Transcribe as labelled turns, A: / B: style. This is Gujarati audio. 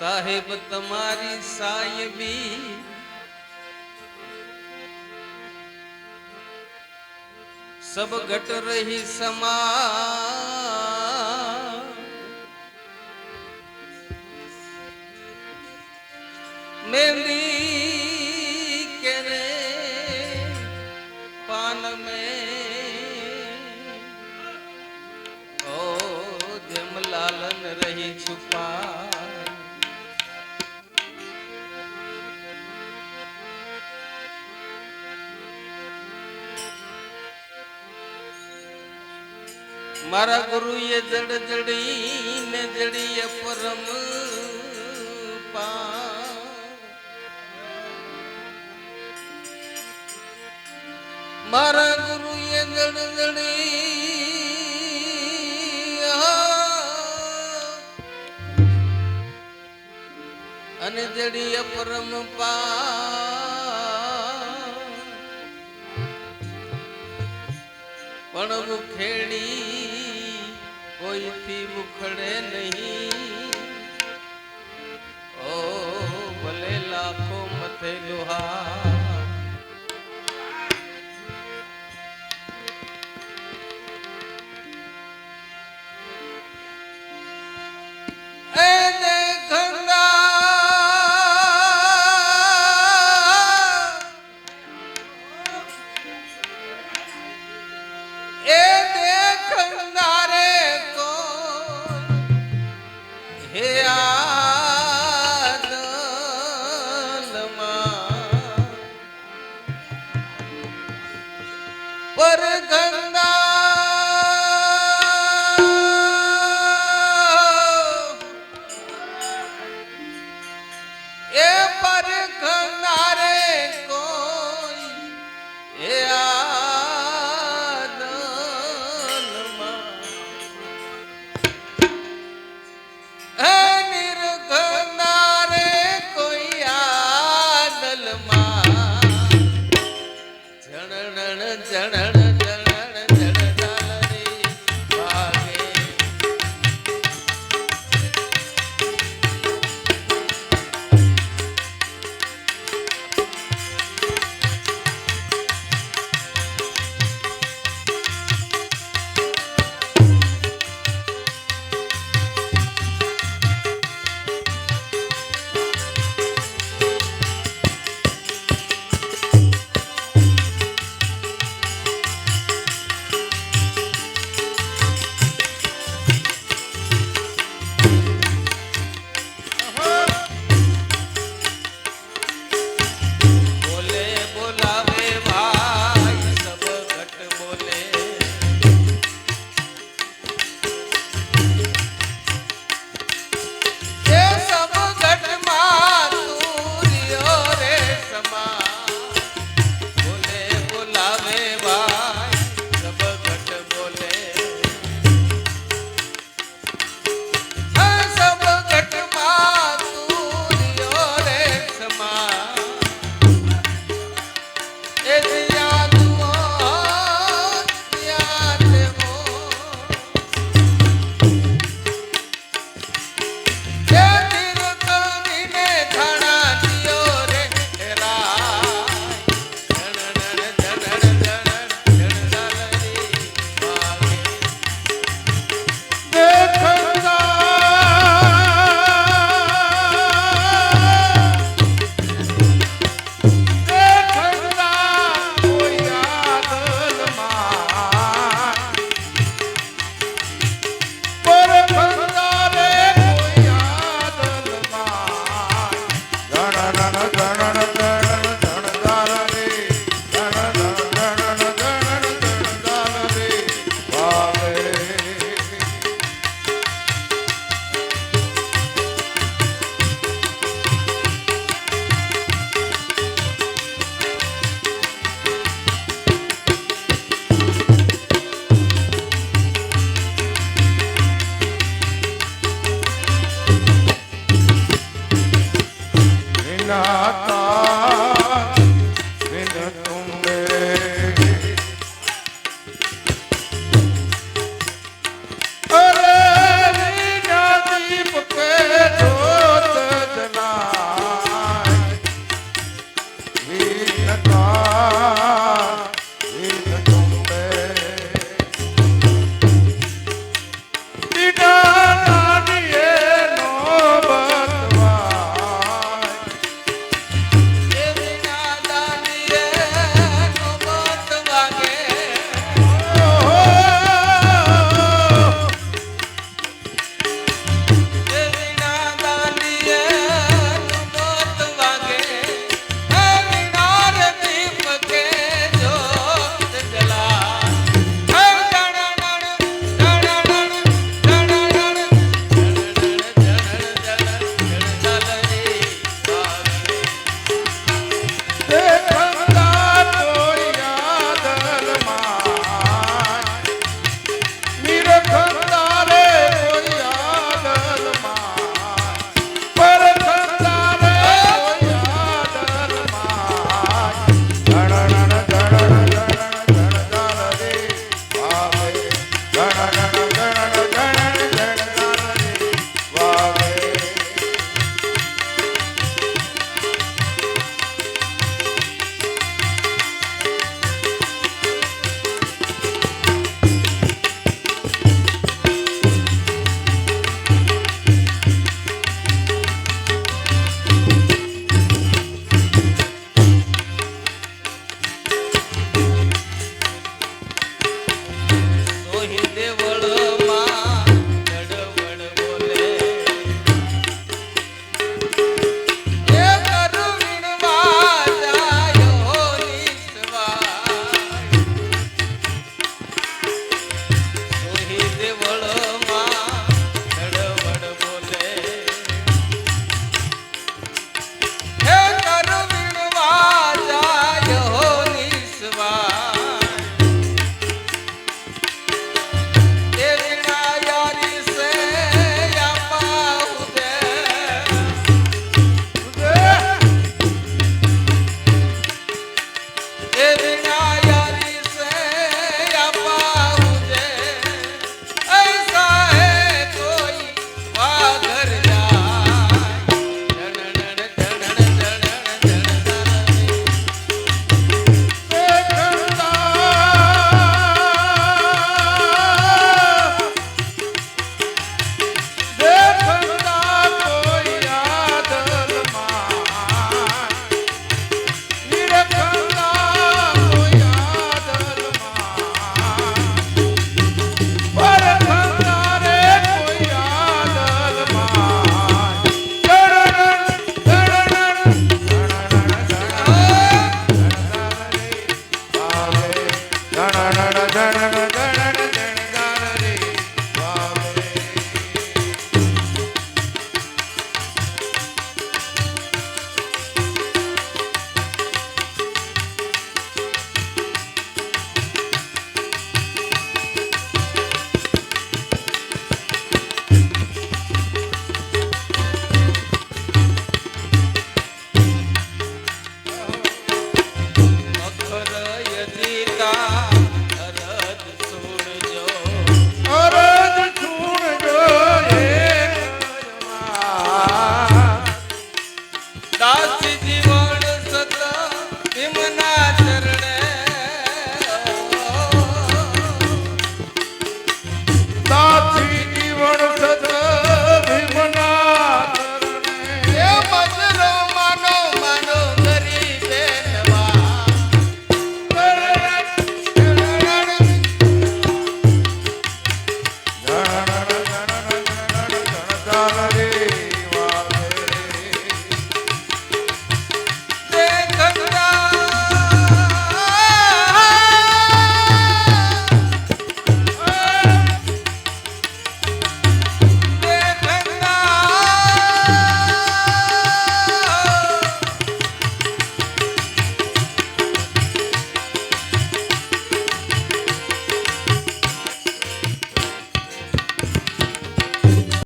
A: साहेब तुम्हारी साय सब घट रही समा। मेरी મારા ગુરુએ જડ જડી ને જડીએ પરમ મારા ગુરુએ જડ જડી અને જડીએ પરમ પા પણ મુખેડી કોઈથી મુખડે નહીં. ઓ ભલે લાખો મથે લોહા